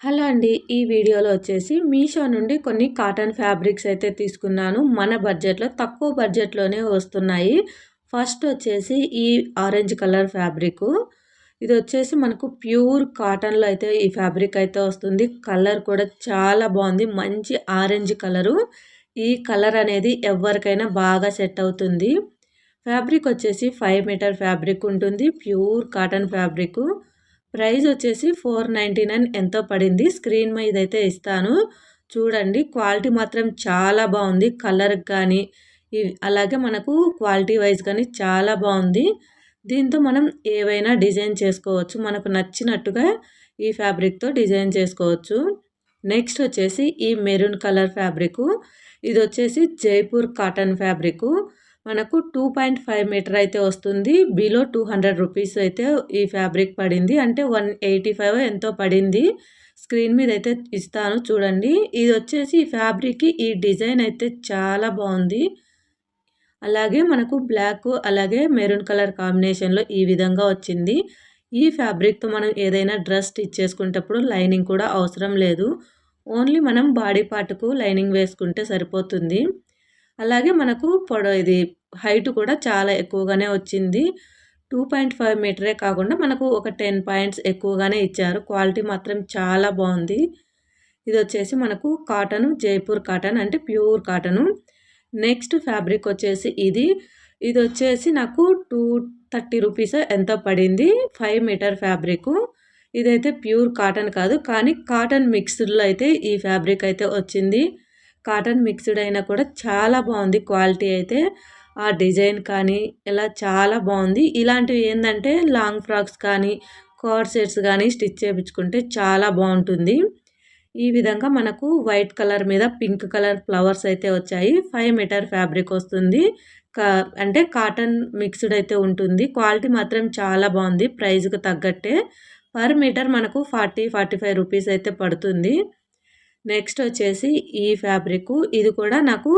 Hello అండి ఈ వీడియోలో వచ్చేసి మీషో నుండి కొన్ని కాటన్ ఫ్యాబ్రిక్స్ అయితే తీసుకున్నాను. మన బడ్జెట్లో తక్కువ బడ్జెట్లోనే వస్తున్నాయి. ఫస్ట్ వచ్చేసి ఈ ఆరెంజ్ కలర్ ఫ్యాబ్రిక్. ఇది వచ్చేసి మనకు ప్యూర్ కాటన్లో అయితే ఈ ఫ్యాబ్రిక్ అయితే వస్తుంది. కలర్ కూడా చాలా బాగుంది. మంచి ఆరెంజ్ కలరు. ఈ కలర్ అనేది ఎవరికైనా బాగా సెట్ అవుతుంది. ఫ్యాబ్రిక్ వచ్చేసి ఫైవ్ మీటర్ ఫ్యాబ్రిక్ ఉంటుంది. Pure cotton fabric. ప్రైస్ వచ్చేసి ఫోర్ నైంటీ నైన్ ఎంతో పడింది. స్క్రీన్ మీద అయితే ఇస్తాను. చూడండి క్వాలిటీ మాత్రం చాలా బాగుంది. కలర్ కానీ అలాగే మనకు క్వాలిటీ వైజ్ కానీ చాలా బాగుంది. దీంతో మనం ఏవైనా డిజైన్ చేసుకోవచ్చు. మనకు నచ్చినట్టుగా ఈ ఫ్యాబ్రిక్తో డిజైన్ చేసుకోవచ్చు. నెక్స్ట్ వచ్చేసి ఈ మెరూన్ కలర్ ఫ్యాబ్రిక్. ఇది వచ్చేసి జైపూర్ కాటన్ ఫ్యాబ్రిక్. మనకు టూ పాయింట్ ఫైవ్ మీటర్ అయితే వస్తుంది. బిలో టూ హండ్రెడ్ రూపీస్ అయితే ఈ ఫ్యాబ్రిక్ పడింది. అంటే వన్ ఎయిటీ ఫైవ్ ఎంతో పడింది. స్క్రీన్ మీద అయితే ఇస్తాను చూడండి. ఇది వచ్చేసి ఈ ఫ్యాబ్రిక్కి ఈ డిజైన్ అయితే చాలా బాగుంది. అలాగే మనకు బ్లాక్ అలాగే మెరూన్ కలర్ కాంబినేషన్లో ఈ విధంగా వచ్చింది. ఈ ఫ్యాబ్రిక్తో మనం ఏదైనా డ్రెస్ స్టిచ్ చేసుకునేటప్పుడు లైనింగ్ కూడా అవసరం లేదు. ఓన్లీ మనం బాడీ పార్ట్కు లైనింగ్ వేసుకుంటే సరిపోతుంది. అలాగే మనకు పొడవ ఇది హైట్ కూడా చాలా ఎక్కువగానే వచ్చింది. టూ పాయింట్ ఫైవ్ మీటరే కాకుండా మనకు ఒక టెన్ పాయింట్స్ ఎక్కువగానే ఇచ్చారు. క్వాలిటీ మాత్రం చాలా బాగుంది. ఇది వచ్చేసి మనకు కాటన్ జైపూర్ కాటన్ అంటే ప్యూర్ కాటను. నెక్స్ట్ ఫ్యాబ్రిక్ వచ్చేసి ఇది. ఇది వచ్చేసి నాకు టూ థర్టీ రూపీస్ ఎంత పడింది. Five meter fabric. ఇదైతే ప్యూర్ కాటన్ కాదు. కానీ కాటన్ మిక్స్డ్లో అయితే ఈ ఫ్యాబ్రిక్ అయితే వచ్చింది. కాటన్ మిక్స్డ్ అయినా కూడా చాలా బాగుంది క్వాలిటీ అయితే. ఆ డిజైన్ కానీ ఇలా చాలా బాగుంది. ఇలాంటివి ఏంటంటే లాంగ్ ఫ్రాక్స్ కానీ కోర్ సెట్స్ కానీ స్టిచ్ చేయించుకుంటే చాలా బాగుంటుంది. ఈ విధంగా మనకు వైట్ కలర్ మీద పింక్ కలర్ ఫ్లవర్స్ అయితే వచ్చాయి. ఫైవ్ మీటర్ ఫ్యాబ్రిక్ వస్తుంది. కా అంటే కాటన్ మిక్స్డ్ అయితే ఉంటుంది. క్వాలిటీ మాత్రం చాలా బాగుంది. ప్రైజ్కి తగ్గట్టే. పర్ మీటర్ మనకు ఫార్టీ ఫార్టీ ఫైవ్ రూపీస్ అయితే పడుతుంది. నెక్స్ట్ వచ్చేసి ఈ ఫ్యాబ్రిక్ ఇది కూడా నాకు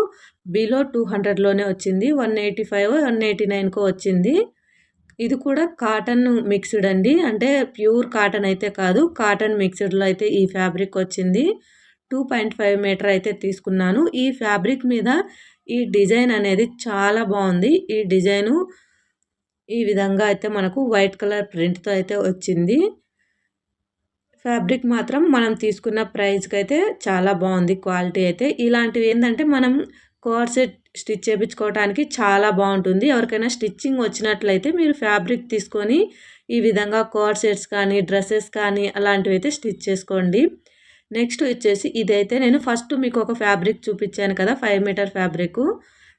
బిలో టూ హండ్రెడ్లోనే వచ్చింది. One eighty five one eighty నైన్కో వచ్చింది. ఇది కూడా కాటన్ మిక్స్డ్ అండి. అంటే ప్యూర్ కాటన్ అయితే కాదు కాటన్ మిక్స్డ్లో అయితే ఈ ఫ్యాబ్రిక్ వచ్చింది. టూ పాయింట్ ఫైవ్ మీటర్ అయితే తీసుకున్నాను. ఈ ఫ్యాబ్రిక్ మీద ఈ డిజైన్ అనేది చాలా బాగుంది. ఈ డిజైను ఈ విధంగా అయితే మనకు వైట్ కలర్ ప్రింట్తో అయితే వచ్చింది. ఫ్యాబ్రిక్ మాత్రం మనం తీసుకున్న ప్రైస్కి అయితే చాలా బాగుంది. క్వాలిటీ అయితే. ఇలాంటివి ఏంటంటే మనం కోర్సెట్ స్టిచ్ చేయించుకోవడానికి చాలా బాగుంటుంది. ఎవరికైనా స్టిచ్చింగ్ వచ్చినట్లయితే మీరు ఫ్యాబ్రిక్ తీసుకొని ఈ విధంగా కోర్సెట్స్ కానీ డ్రెస్సెస్ కానీ అలాంటివి అయితే స్టిచ్ చేసుకోండి. నెక్స్ట్ వచ్చేసి ఇదైతే నేను ఫస్ట్ మీకు ఒక ఫ్యాబ్రిక్ చూపించాను కదా ఫైవ్ మీటర్ ఫ్యాబ్రిక్.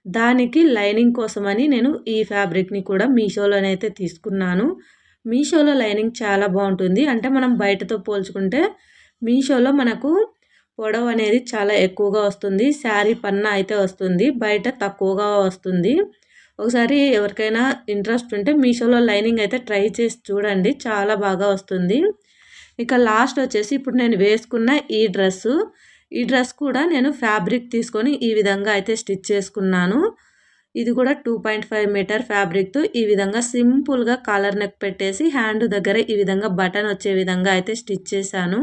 దానికి లైనింగ్ కోసమని నేను ఈ ఫ్యాబ్రిక్ని కూడా మీషోలోనైతే తీసుకున్నాను. మీషోలో లైనింగ్ చాలా బాగుంటుంది. అంటే మనం బయటతో పోల్చుకుంటే మీషోలో మనకు పొడవు అనేది చాలా ఎక్కువగా వస్తుంది. శారీ పన్న అయితే వస్తుంది. బయట తక్కువగా వస్తుంది. ఒకసారి ఎవరికైనా ఇంట్రెస్ట్ ఉంటే మీషోలో లైనింగ్ అయితే ట్రై చేసి చూడండి. చాలా బాగా వస్తుంది. ఇక లాస్ట్ వచ్చేసి ఇప్పుడు నేను వేసుకున్న ఈ డ్రెస్సు. ఈ డ్రెస్ కూడా నేను ఫ్యాబ్రిక్ తీసుకొని ఈ విధంగా అయితే స్టిచ్ చేసుకున్నాను. ఇది కూడా టూ పాయింట్ ఫైవ్ మీటర్ ఫ్యాబ్రిక్తో ఈ విధంగా సింపుల్గా కాలర్ నెక్ పెట్టేసి హ్యాండ్ దగ్గర ఈ విధంగా బటన్ వచ్చే విధంగా అయితే స్టిచ్ చేశాను.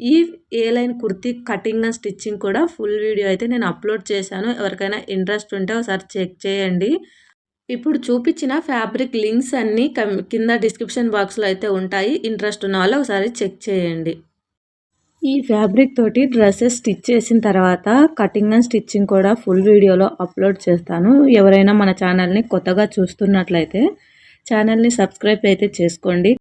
ఈ A line kurti cutting and stitching కూడా ఫుల్ వీడియో అయితే నేను అప్లోడ్ చేశాను. ఎవరికైనా ఇంట్రెస్ట్ ఉంటే ఒకసారి చెక్ చేయండి. ఇప్పుడు చూపించిన ఫ్యాబ్రిక్ లింక్స్ అన్నీ కింద డిస్క్రిప్షన్ బాక్స్లో అయితే ఉంటాయి. ఇంట్రెస్ట్ ఉన్న వాళ్ళు ఒకసారి చెక్ చేయండి. ఈ ఫ్యాబ్రిక్ తోటి డ్రెస్సెస్ స్టిచ్ చేసిన తర్వాత కటింగ్ అండ్ స్టిచ్చింగ్ కూడా ఫుల్ వీడియోలో అప్లోడ్ చేస్తాను. ఎవరైనా మన ఛానల్ని కొత్తగా చూస్తున్నట్లయితే ఛానల్ని సబ్స్క్రైబ్ అయితే చేసుకోండి.